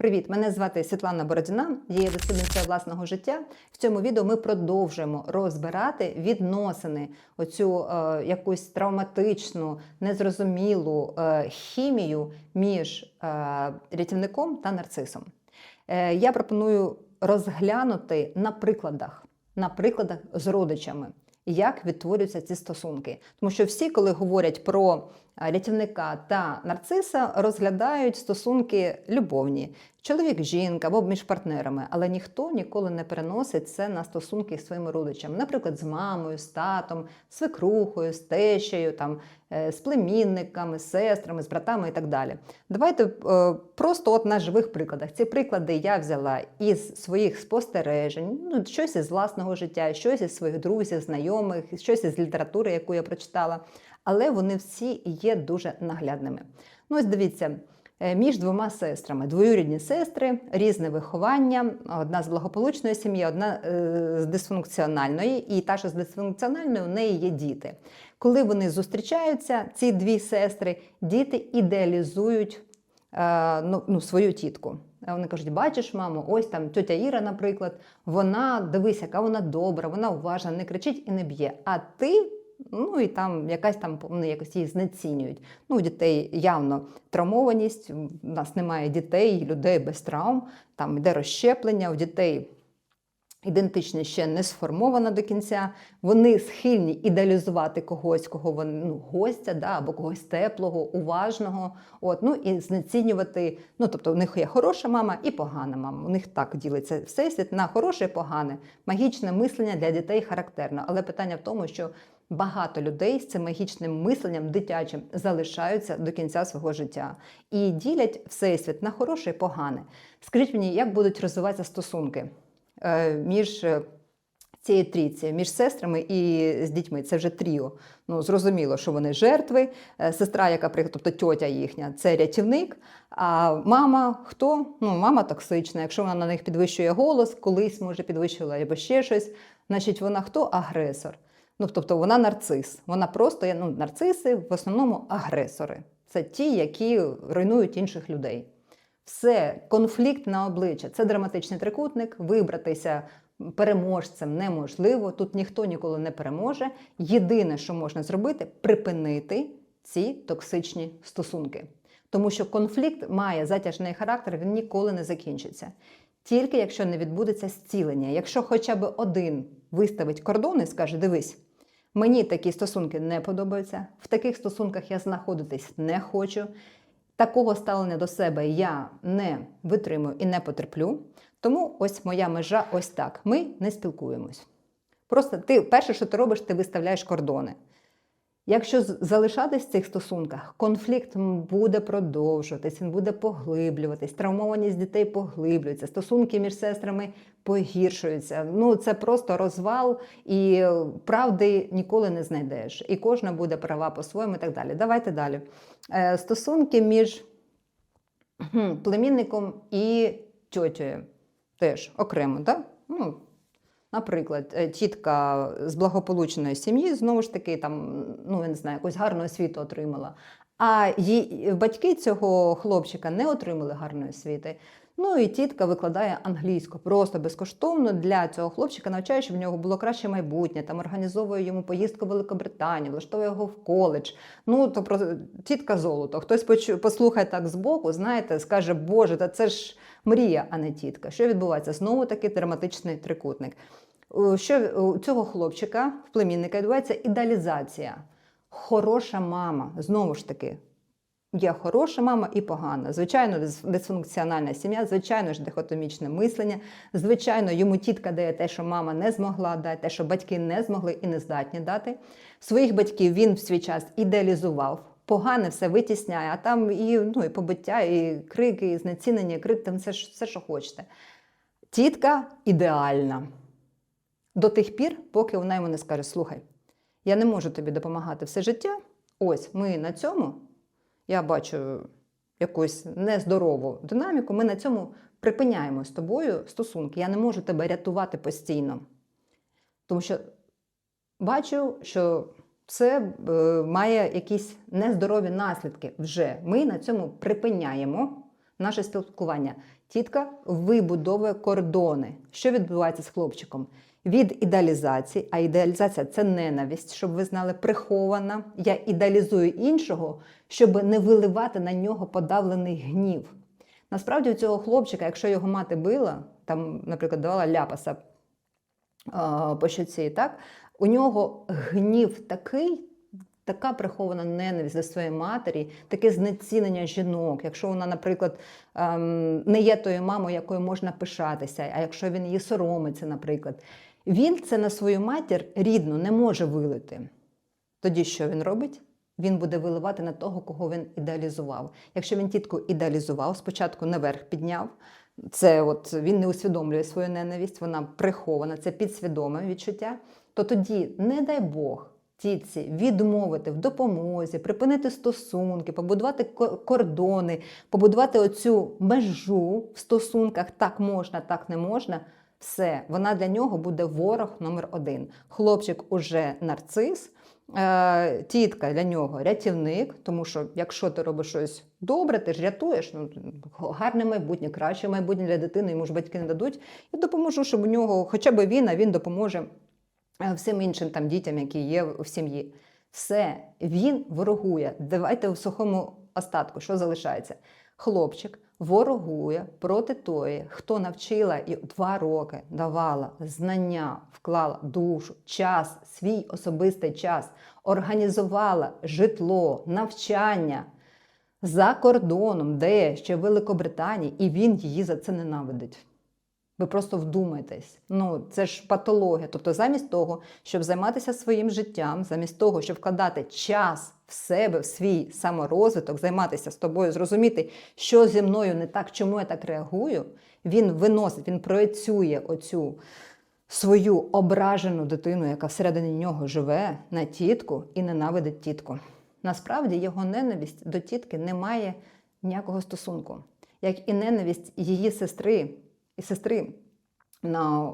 Привіт! Мене звати Світлана Бородіна, я є дослідниця власного життя. В цьому відео ми продовжуємо розбирати відносини, оцю е, якусь травматичну, незрозумілу е, хімію між е, рятівником та нарцисом. Е, я пропоную розглянути на прикладах, на прикладах з родичами, як відтворюються ці стосунки. Тому що всі, коли говорять про рятівника та нарциса, розглядають стосунки любовні. Чоловік, жінка або між партнерами, але ніхто ніколи не переносить це на стосунки з своїми родичами, наприклад, з мамою, з татом, свекрухою, з тещею, там, е, з племінниками, з сестрами, з братами і так далі. Давайте е, просто от на живих прикладах. Ці приклади я взяла із своїх спостережень, ну, щось із власного життя, щось із своїх друзів, знайомих, щось із літератури, яку я прочитала. Але вони всі є дуже наглядними. Ну, ось дивіться. Е, Між двома сестрами, двоюрідні сестри, різне виховання, одна з благополучної сім'ї, одна е, з дисфункціональної, і та, що з дисфункціональної, у неї є діти. Коли вони зустрічаються, ці дві сестри, діти ідеалізують е, ну, ну, свою тітку. Вони кажуть, бачиш, мамо, ось там тетя Іра, наприклад, вона дивись, яка вона добра, вона уважна, не кричить і не б'є. А ти Ну і там якась там вони якось її знецінюють. Ну, у дітей явно травмованість, у нас немає дітей, людей без травм, там йде розщеплення, у дітей ідентичність ще не сформована до кінця. Вони схильні ідеалізувати когось, кого вони ну, гостя, да, або когось теплого, уважного. От, ну і знецінювати. Ну, тобто, у них є хороша мама і погана мама. У них так ділиться всесвіт на хороше і погане. Магічне мислення для дітей характерно. Але питання в тому, що багато людей з цим магічним мисленням дитячим залишаються до кінця свого життя і ділять всесвіт на хороше і погане. Скажіть мені, як будуть розвиватися стосунки е, між е, цією трійці, між сестрами і з дітьми? Це вже тріо. Ну, зрозуміло, що вони жертви. Е, Сестра, яка тобто тьотя їхня, це рятівник. А мама хто? Ну, мама токсична. Якщо вона на них підвищує голос, колись може підвищила або ще щось, значить вона хто? Агресор. Ну, тобто вона нарцис. Вона просто ну, нарциси, в основному агресори. Це ті, які руйнують інших людей. Все, конфлікт на обличчя це драматичний трикутник. Вибратися переможцем неможливо. Тут ніхто ніколи не переможе. Єдине, що можна зробити, припинити ці токсичні стосунки. Тому що конфлікт має затяжний характер, він ніколи не закінчиться. Тільки якщо не відбудеться зцілення. Якщо хоча б один виставить кордони і скаже: дивись, мені такі стосунки не подобаються, в таких стосунках я знаходитись не хочу. Такого ставлення до себе я не витримую і не потерплю. Тому ось моя межа ось так. Ми не спілкуємось. Просто ти перше, що ти робиш, ти виставляєш кордони. Якщо залишатись в цих стосунках, конфлікт буде продовжуватись, він буде поглиблюватись, травмованість дітей поглиблюється, стосунки між сестрами погіршуються. Ну це просто розвал, і е, правди ніколи не знайдеш. І кожна буде права по-своєму і так далі. Давайте далі. Е, Стосунки між племінником і тьотєю теж окремо, так? Ну, Наприклад, е, тітка з благополучної сім'ї, знову ж таки, там, ну, я не знаю, якусь гарну освіту отримала. А її, батьки цього хлопчика не отримали гарної освіти. Ну і тітка викладає англійську просто безкоштовно для цього хлопчика, навчає, щоб в нього було краще майбутнє, там організовує йому поїздку в Великобританію, влаштовує його в коледж. Ну то про тітка золото. Хтось почу- послухає так збоку, знаєте, скаже, Боже, та це ж мрія, а не тітка. Що відбувається? Знову таки драматичний трикутник. Що у цього хлопчика, в племінника, відбувається ідеалізація. Хороша мама, знову ж таки, Є хороша мама і погана. Звичайно, дисфункціональна сім'я, звичайно ж, дихотомічне мислення. Звичайно, йому тітка дає те, що мама не змогла дати, те, що батьки не змогли і не здатні дати. Своїх батьків він в свій час ідеалізував. Погане все витісняє, а там і, ну, і побиття, і крики, і знецінення, і крик, там все, все, що хочете. Тітка ідеальна. До тих пір, поки вона йому не скаже: слухай, я не можу тобі допомагати все життя. Ось ми на цьому я бачу якусь нездорову динаміку, ми на цьому припиняємо з тобою стосунки. Я не можу тебе рятувати постійно. Тому що бачу, що це е, має якісь нездорові наслідки вже. Ми на цьому припиняємо наше спілкування. Тітка вибудовує кордони. Що відбувається з хлопчиком? Від ідеалізації, а ідеалізація це ненависть, щоб ви знали, прихована. Я ідеалізую іншого, щоб не виливати на нього подавлений гнів. Насправді у цього хлопчика, якщо його мати била, там, наприклад, давала ляпаса по щоці, так, у нього гнів такий, така прихована ненависть до своєї матері, таке знецінення жінок. Якщо вона, наприклад, ем, не є тою мамою, якою можна пишатися, а якщо він її соромиться, наприклад, він це на свою матір рідну не може вилити. Тоді що він робить? Він буде виливати на того, кого він ідеалізував. Якщо він тітку ідеалізував, спочатку наверх підняв, це от він не усвідомлює свою ненависть, вона прихована, це підсвідоме відчуття. То тоді, не дай Бог, тітці відмовити в допомозі, припинити стосунки, побудувати кордони, побудувати оцю межу в стосунках, так можна, так не можна. Все, вона для нього буде ворог номер один. Хлопчик уже нарцис, е, тітка для нього рятівник, тому що якщо ти робиш щось добре, ти ж рятуєш. Ну, гарне майбутнє, краще майбутнє для дитини, йому ж батьки не дадуть. Я допоможу, щоб у нього хоча б він, а він допоможе е, всім іншим там дітям, які є в сім'ї. Все, він ворогує. Давайте в сухому остатку, що залишається? Хлопчик ворогує проти тої, хто навчила і два роки давала знання, вклала душу, час, свій особистий час, організувала житло, навчання за кордоном, де ще в Великобританії, і він її за це ненавидить. Ви просто вдумайтесь. Ну, це ж патологія. Тобто, замість того, щоб займатися своїм життям, замість того, щоб вкладати час в себе, в свій саморозвиток, займатися з тобою, зрозуміти, що зі мною не так, чому я так реагую, він виносить, він проєцює оцю свою ображену дитину, яка всередині нього живе, на тітку і ненавидить тітку. Насправді його ненависть до тітки не має ніякого стосунку, як і ненависть її сестри і сестри на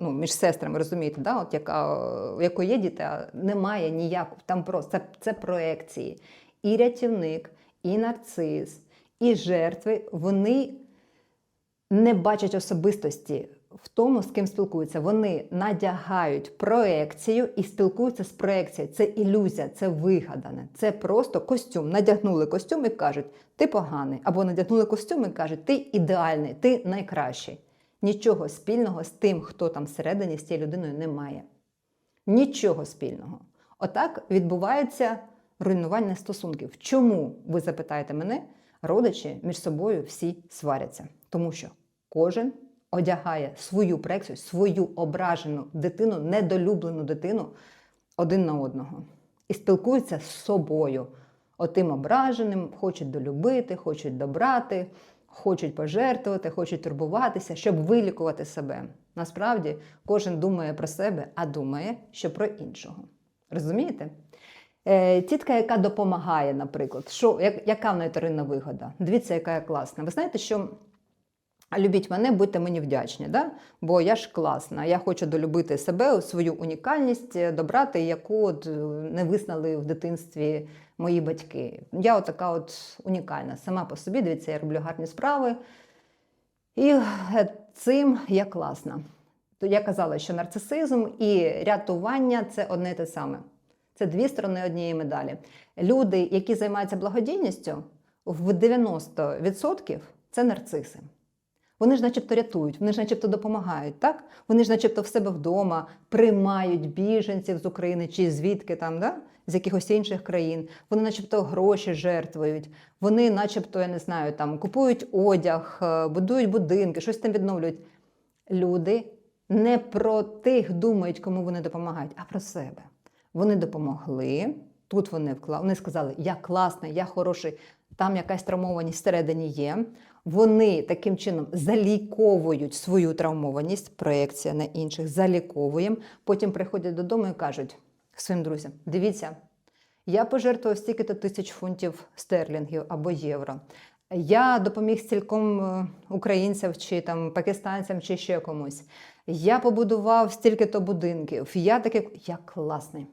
ну, між сестрами, розумієте, да? От яка, у якої є діти, а немає ніякого. Там просто це, це проекції. І рятівник, і нарцис, і жертви вони не бачать особистості в тому, з ким спілкуються. Вони надягають проекцію і спілкуються з проекцією. Це ілюзія, це вигадане. Це просто костюм. Надягнули костюм і кажуть, ти поганий. Або надягнули костюм і кажуть, ти ідеальний, ти найкращий. Нічого спільного з тим, хто там всередині з цією людиною немає. Нічого спільного. Отак відбувається руйнування стосунків. Чому, ви запитаєте мене, родичі між собою всі сваряться? Тому що кожен одягає свою проекцію, свою ображену дитину, недолюблену дитину один на одного і спілкуються з собою. Отим ображеним хочуть долюбити, хочуть добрати, хочуть пожертвувати, хочуть турбуватися, щоб вилікувати себе. Насправді кожен думає про себе, а думає, що про іншого. Розумієте? Е, тітка, яка допомагає, наприклад, що, як, яка в неї вторинна вигода? Дивіться, яка я класна. Ви знаєте, що любіть мене, будьте мені вдячні, да? бо я ж класна. Я хочу долюбити себе, свою унікальність, е, добрати, яку от е, не визнали в дитинстві мої батьки. Я от така от унікальна. Сама по собі, дивіться, я роблю гарні справи. І е, цим я класна. Я казала, що нарцисизм і рятування це одне і те саме. Це дві сторони однієї медалі. Люди, які займаються благодійністю, в 90% це нарциси. Вони ж начебто рятують, вони ж начебто допомагають, так? Вони ж начебто в себе вдома приймають біженців з України чи звідки там, да? з якихось інших країн. Вони начебто гроші жертвують, вони начебто, я не знаю, там купують одяг, е, будують будинки, щось там відновлюють. Люди не про тих думають, кому вони допомагають, а про себе. Вони допомогли. Тут вони вклали, вони сказали, я класний, я хороший, там якась травмованість всередині є. Вони таким чином заліковують свою травмованість, проекція на інших, заліковуємо. Потім приходять додому і кажуть своїм друзям: дивіться, я пожертвував стільки-то тисяч фунтів стерлінгів або євро. Я допоміг стільком е, українцям чи там пакистанцям чи ще комусь. Я побудував стільки-то будинків. Я такий, я класний.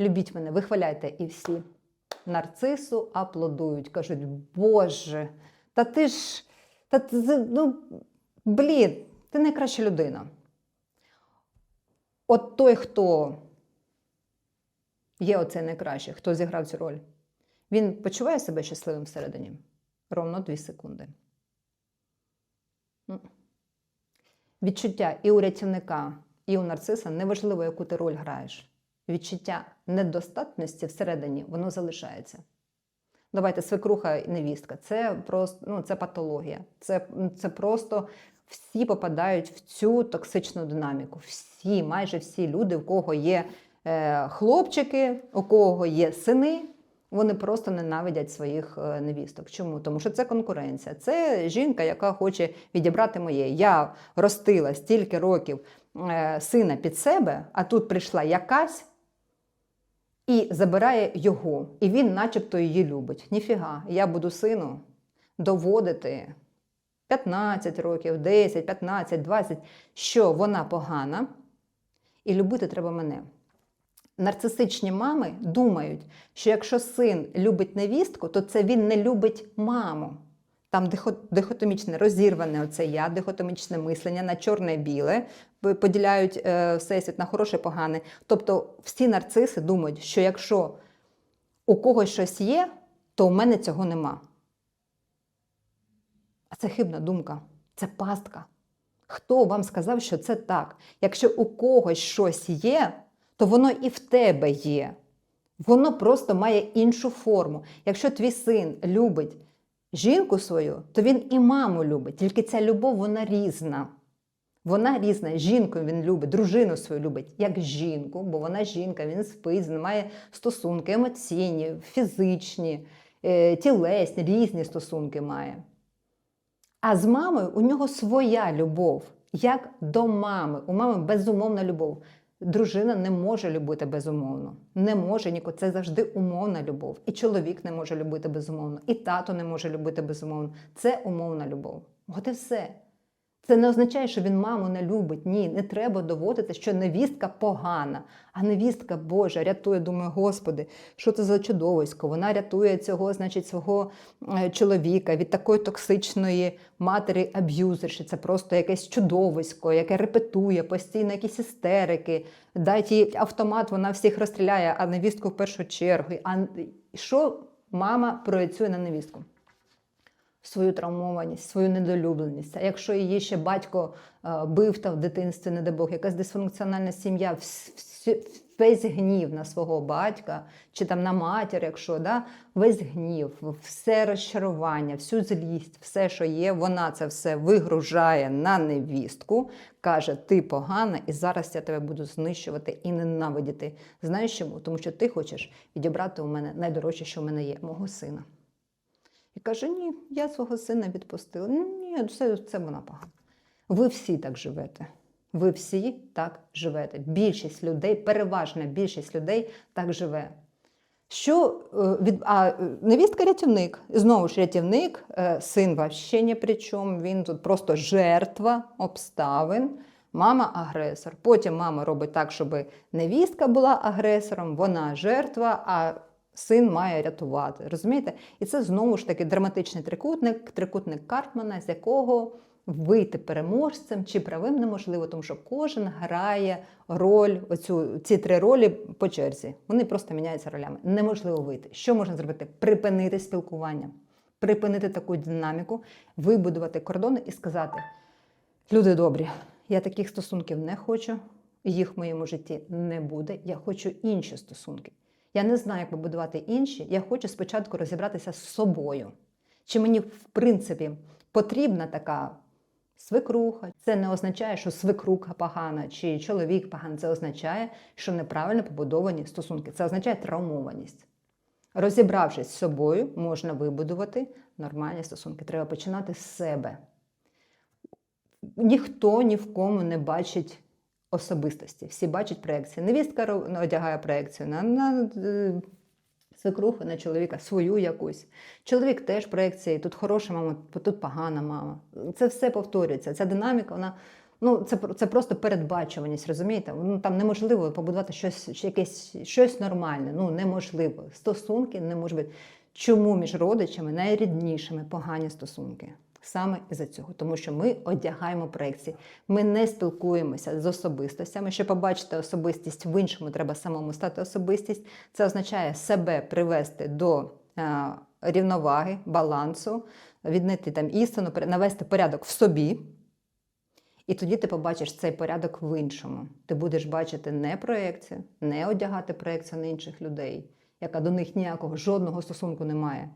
Любіть мене, вихваляйте і всі нарцису аплодують. Кажуть, Боже, Та ти ж, та ти, ну, блін, ти найкраща людина. От той, хто є оцей найкращий, хто зіграв цю роль, він почуває себе щасливим всередині? Ровно 2 секунди. Відчуття і у рятівника, і у нарциса неважливо, яку ти роль граєш. Відчуття недостатності всередині, воно залишається. Давайте свекруха і невістка. Це просто ну, це патологія. Це, це просто всі попадають в цю токсичну динаміку. Всі, майже всі люди, у кого є е, хлопчики, у кого є сини, вони просто ненавидять своїх е, невісток. Чому? Тому що це конкуренція. Це жінка, яка хоче відібрати моє. Я ростила стільки років е, сина під себе, а тут прийшла якась. І забирає його, і він, начебто, її любить. Ніфіга, я буду сину доводити 15 років, 10, 15, 20, що вона погана, і любити треба мене. Нарцисичні мами думають, що якщо син любить невістку, то це він не любить маму. Там дихотомічне розірване оце я, дихотомічне мислення на чорне і біле, поділяють е, всесвіт на хороше погане. Тобто всі нарциси думають, що якщо у когось щось є, то у мене цього нема. А це хибна думка, це пастка. Хто вам сказав, що це так? Якщо у когось щось є, то воно і в тебе є. Воно просто має іншу форму. Якщо твій син любить жінку свою, то він і маму любить. Тільки ця любов вона різна. Вона різна. Жінку він любить, дружину свою любить як жінку, бо вона жінка, він спить, має стосунки емоційні, фізичні, е, тілесні, різні стосунки має. А з мамою у нього своя любов, як до мами. У мами безумовна любов. Дружина не може любити безумовно. Не може ніколи. Це завжди умовна любов. І чоловік не може любити безумовно, і тато не може любити безумовно. Це умовна любов. От і все. Це не означає, що він маму не любить. Ні, не треба доводити, що невістка погана. А невістка Божа рятує, думаю, Господи, що це за чудовисько? Вона рятує цього, значить, свого е, чоловіка від такої токсичної матері аб'юзерші. Це просто якесь чудовисько, яке репетує постійно якісь істерики. Дайте їй автомат, вона всіх розстріляє, а невістку в першу чергу. А що мама проєцює на невістку? Свою травмованість, свою недолюбленість. А якщо її ще батько е, бив та в дитинстві, не дай Бог, якась дисфункціональна сім'я, весь гнів на свого батька чи там на матір, якщо да, весь гнів, все розчарування, всю злість, все, що є, вона це все вигружає на невістку, каже: ти погана, і зараз я тебе буду знищувати і ненавидіти. Знаєш чому? Тому що ти хочеш відібрати у мене найдорожче, що в мене є, мого сина. І каже: ні, я свого сина відпустила. Ні, це, це вона погана. Ви всі так живете. Ви всі так живете. Більшість людей, переважна більшість людей так живе. Що е, від а е, невістка рятівник, знову ж рятівник, е, син вообще ні при чому, він тут просто жертва обставин. Мама агресор. Потім мама робить так, щоб невістка була агресором, вона жертва, а син має рятувати. Розумієте? І це знову ж таки драматичний трикутник, трикутник Карпмана, з якого вийти переможцем чи правим неможливо, тому що кожен грає роль, оцю, ці три ролі по черзі. Вони просто міняються ролями. Неможливо вийти. Що можна зробити? Припинити спілкування, припинити таку динаміку, вибудувати кордони і сказати: люди добрі, я таких стосунків не хочу, їх в моєму житті не буде. Я хочу інші стосунки. Я не знаю, як побудувати інші. Я хочу спочатку розібратися з собою. Чи мені, в принципі, потрібна така свекруха? Це не означає, що свекруха погана чи чоловік поганий. Це означає, що неправильно побудовані стосунки. Це означає травмованість. Розібравшись з собою, можна вибудувати нормальні стосунки. Треба починати з себе. Ніхто ні в кому не бачить особистості. Всі бачать проекції. Невістка одягає проекцію на, на е, свекруху, на чоловіка, свою якусь. Чоловік теж проекції. Тут хороша мама, тут погана мама. Це все повторюється. Ця динаміка, вона. Ну, це, це просто передбачуваність, розумієте? Ну, там неможливо побудувати щось, якесь, щось нормальне. Ну, неможливо. Стосунки не можуть бути. Чому між родичами найріднішими погані стосунки? Саме із-за цього, тому що ми одягаємо проекції. Ми не спілкуємося з особистостями. Щоб побачити особистість в іншому, треба самому стати особистість. Це означає себе привести до е, рівноваги, балансу, віднайти там істину, навести порядок в собі. І тоді ти побачиш цей порядок в іншому. Ти будеш бачити не проекцію, не одягати проекцію на інших людей, яка до них ніякого жодного стосунку не має.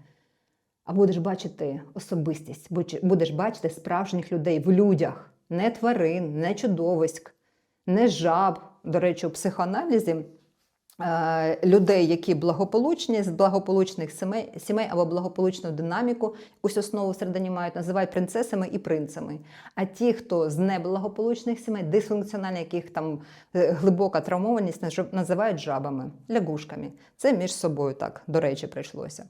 А будеш бачити особистість, будеш- бачити справжніх людей в людях, не тварин, не чудовиськ, не жаб. До речі, у психоаналізі е, людей, які благополучні, з благополучних сімей, або благополучну динаміку, якусь основу всередині мають, називають принцесами і принцами. А ті, хто з неблагополучних сімей, дисфункціональні, яких там е, глибока травмованість, називають жабами, лягушками. Це між собою так, до речі, прийшлося.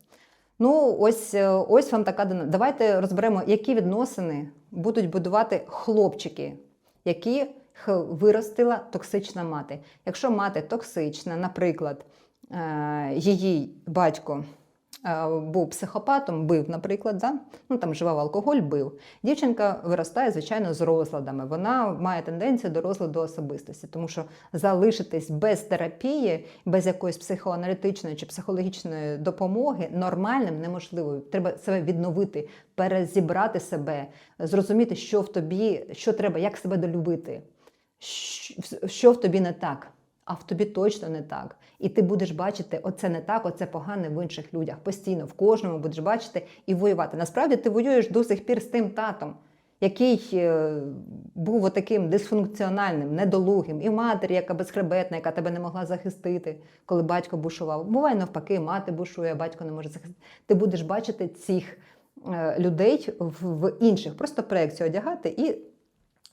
Ну, ось, е, ось вам така дана. Давайте розберемо, які відносини будуть будувати хлопчики, які виростила токсична мати. Якщо мати токсична, наприклад, е, її батько був психопатом, бив, наприклад, да? ну там вживав алкоголь, бив. Дівчинка виростає, звичайно, з розладами. Вона має тенденцію до розладу особистості, тому що залишитись без терапії, без якоїсь психоаналітичної чи психологічної допомоги нормальним неможливо. Треба себе відновити, перезібрати себе, зрозуміти, що в тобі, що треба, як себе долюбити, що в тобі не так. А в тобі точно не так. І ти будеш бачити, оце не так, оце погане в інших людях. Постійно в кожному будеш бачити і воювати. Насправді ти воюєш до сих пір з тим татом, який е, був отаким дисфункціональним, недолугим, і матері, яка безхребетна, яка тебе не могла захистити, коли батько бушував. Буває навпаки, мати бушує, а батько не може захистити. Ти будеш бачити цих е, людей в, в інших, просто проекцію одягати і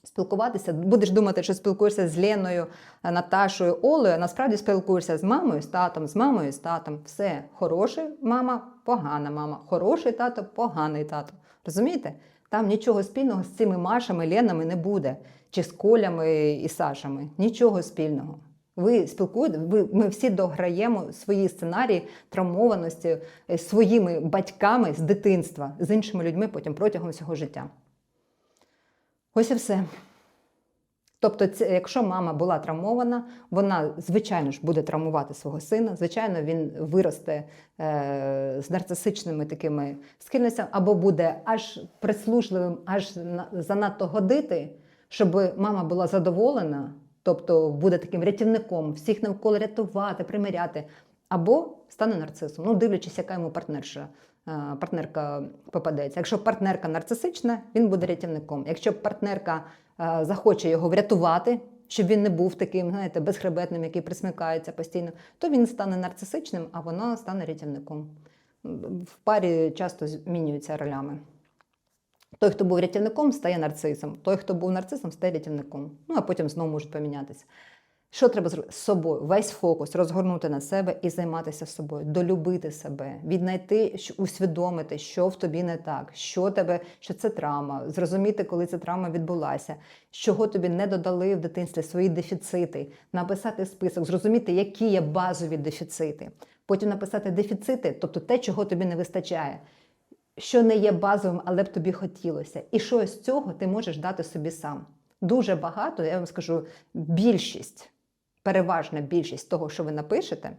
спілкуватися. Будеш думати, що спілкуєшся з Леною, Наташою, Олею, а насправді спілкуєшся з мамою, з татом, з мамою, з татом. Все, хороший мама, погана мама, хороший тато, поганий тато. Розумієте? Там нічого спільного з цими Машами, Ленами не буде, чи з Колями і Сашами. Нічого спільного. Ви спілкуєте, ви, ми всі дограємо свої сценарії травмованості е, своїми батьками з дитинства, з іншими людьми потім протягом всього життя. Ось і все. Тобто, якщо мама була травмована, вона, звичайно ж, буде травмувати свого сина. Звичайно, він виросте е, з нарцисичними такими схильностями, або буде аж прислужливим, аж на, занадто годити, щоб мама була задоволена, тобто буде таким рятівником, всіх навколо рятувати, примиряти, або стане нарцисом. Ну, дивлячись, яка йому партнерша. е, Партнерка попадеться. Якщо партнерка нарцисична, він буде рятівником. Якщо партнерка е, захоче його врятувати, щоб він не був таким, знаєте, безхребетним, який присмикається постійно, то він стане нарцисичним, а вона стане рятівником. В парі часто змінюються ролями. Той, хто був рятівником, стає нарцисом. Той, хто був нарцисом, стає рятівником. Ну а потім знову можуть помінятися. Що треба з собою? Весь фокус. Розгорнути на себе і займатися собою, долюбити себе, віднайти, усвідомити, що в тобі не так, що тебе, що це травма, зрозуміти, коли ця травма відбулася, чого тобі не додали в дитинстві свої дефіцити, написати список, зрозуміти, які є базові дефіцити. Потім написати дефіцити, тобто те, чого тобі не вистачає. Що не є базовим, але б тобі хотілося. І що з цього ти можеш дати собі сам. Дуже багато, я вам скажу, більшість, переважна більшість того, що ви напишете,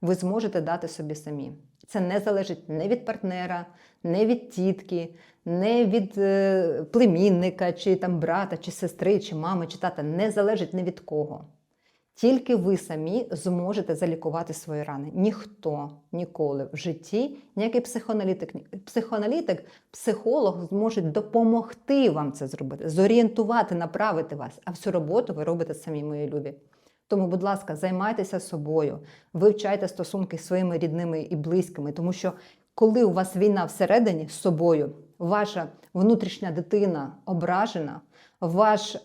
ви зможете дати собі самі. Це не залежить не від партнера, не від тітки, не від е, племінника, чи там брата, чи сестри, чи мами, чи тата. Не залежить ні від кого. Тільки ви самі зможете залікувати свої рани. Ніхто ніколи в житті, ніякий психоаналітик, психоаналітик, психолог зможуть допомогти вам це зробити, зорієнтувати, направити вас. А всю роботу ви робите самі, мої любі. Тому, будь ласка, займайтеся собою, вивчайте стосунки зі своїми рідними і близькими, тому що коли у вас війна всередині з собою, ваша внутрішня дитина ображена, ваш е,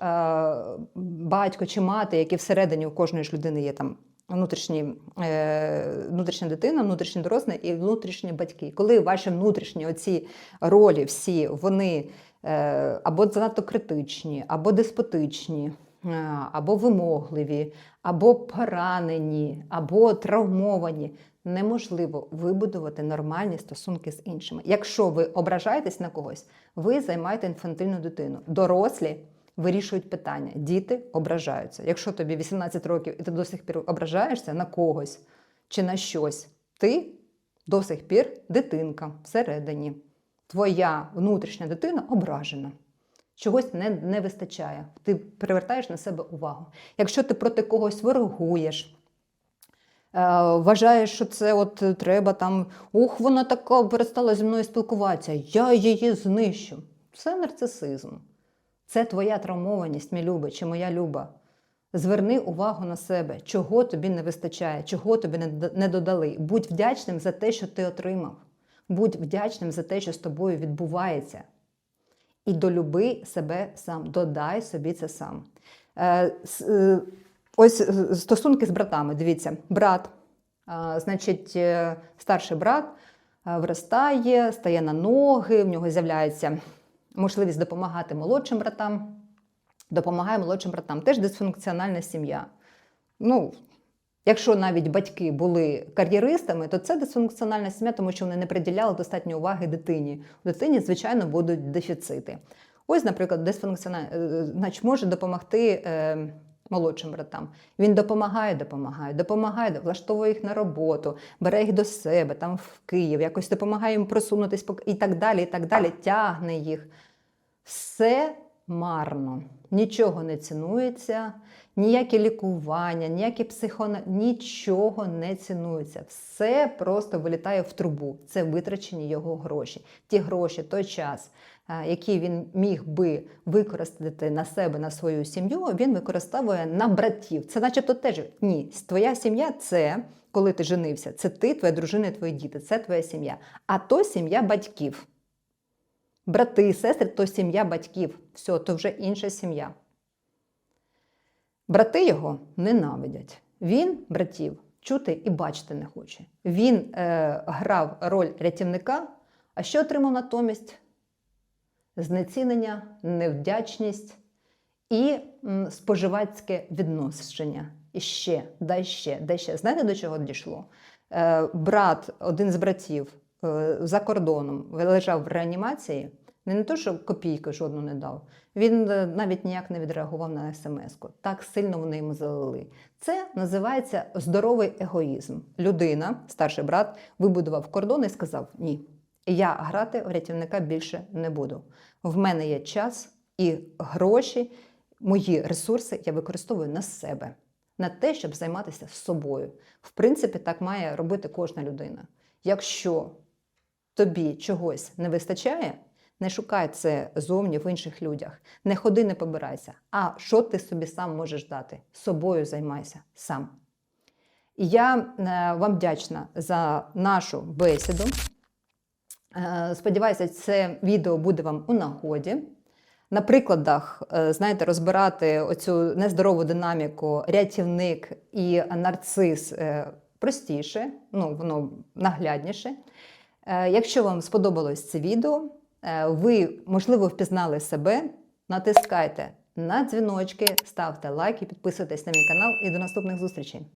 батько чи мати, які всередині у кожної ж людини є там внутрішні, е, внутрішня дитина, внутрішні дорослі і внутрішні батьки. Коли ваші внутрішні оці ролі всі вони е, або занадто критичні, або деспотичні, е, або вимогливі, або поранені, або травмовані. Неможливо вибудувати нормальні стосунки з іншими. Якщо ви ображаєтесь на когось, ви займаєте інфантильну дитину. Дорослі вирішують питання, діти ображаються. Якщо тобі 18 років і ти до сих пір ображаєшся на когось чи на щось, ти до сих пір дитинка всередині. Твоя внутрішня дитина ображена. Чогось не, не вистачає. Ти привертаєш на себе увагу. Якщо ти проти когось ворогуєш, е, вважаєш, що це от треба там, ух, вона така перестала зі мною спілкуватися, я її знищу. Це нарцисизм. Це твоя травмованість, мій любий, чи моя люба. Зверни увагу на себе, чого тобі не вистачає, чого тобі не додали. Будь вдячним за те, що ти отримав. Будь вдячним за те, що з тобою відбувається. І долюби себе сам, додай собі це сам. Е, е, ось е, стосунки з братами. Дивіться, брат, значить, старший брат виростає, стає на ноги, в нього з'являється можливість допомагати молодшим братам, допомагає молодшим братам. Теж дисфункціональна сім'я. Ну, Якщо навіть батьки були кар'єристами, то це дисфункціональна сім'я, тому що вони не приділяли достатньо уваги дитині. У дитині, звичайно, будуть дефіцити. Ось, наприклад, дисфункціональна, значить, може допомогти е, молодшим братам. Він допомагає, допомагає, допомагає, влаштовує їх на роботу, бере їх до себе, там в Київ, якось допомагає їм просунутись і так далі, і так далі, тягне їх. Все марно, нічого не цінується, ніякі лікування, ніякі психона... нічого не цінується. Все просто вилітає в трубу. Це витрачені його гроші. Ті гроші, той час, е, який він міг би використати на себе, на свою сім'ю, він використовує на братів. Це начебто теж ні. Твоя сім'я це. Коли ти женився, це ти, твоя дружина, твої діти, це твоя сім'я. А то сім'я батьків. Брати і сестри то сім'я батьків. Все, то вже інша сім'я. Брати його ненавидять. Він братів чути і бачити не хоче. Він е, грав роль рятівника, а що отримав натомість? Знецінення, невдячність і м, споживацьке відношення. І ще, дай ще, дай ще. Знаєте, до чого дійшло? Е, брат, один з братів за кордоном лежав в реанімації. Він не то, що копійки жодну не дав. Він е, навіть ніяк не відреагував на смс-ку. Так сильно вони йому залили. Це називається здоровий егоїзм. Людина, старший брат, вибудував кордон і сказав: Ні, я грати в рятівника більше не буду. В мене є час і гроші, мої ресурси я використовую на себе, на те, щоб займатися собою. В принципі, так має робити кожна людина. Якщо тобі чогось не вистачає, не шукай це зовні в інших людях. Не ходи, не побирайся. А що ти собі сам можеш дати? Собою займайся сам. І я е, вам вдячна за нашу бесіду. Е, Сподіваюся, це відео буде вам у нагоді. На прикладах, е, знаєте, розбирати оцю нездорову динаміку рятівник і нарцис простіше, ну, воно наглядніше. Е, Якщо вам сподобалось це відео, е, ви, можливо, впізнали себе, натискайте на дзвіночки, ставте лайки, підписуйтесь на мій канал і до наступних зустрічей.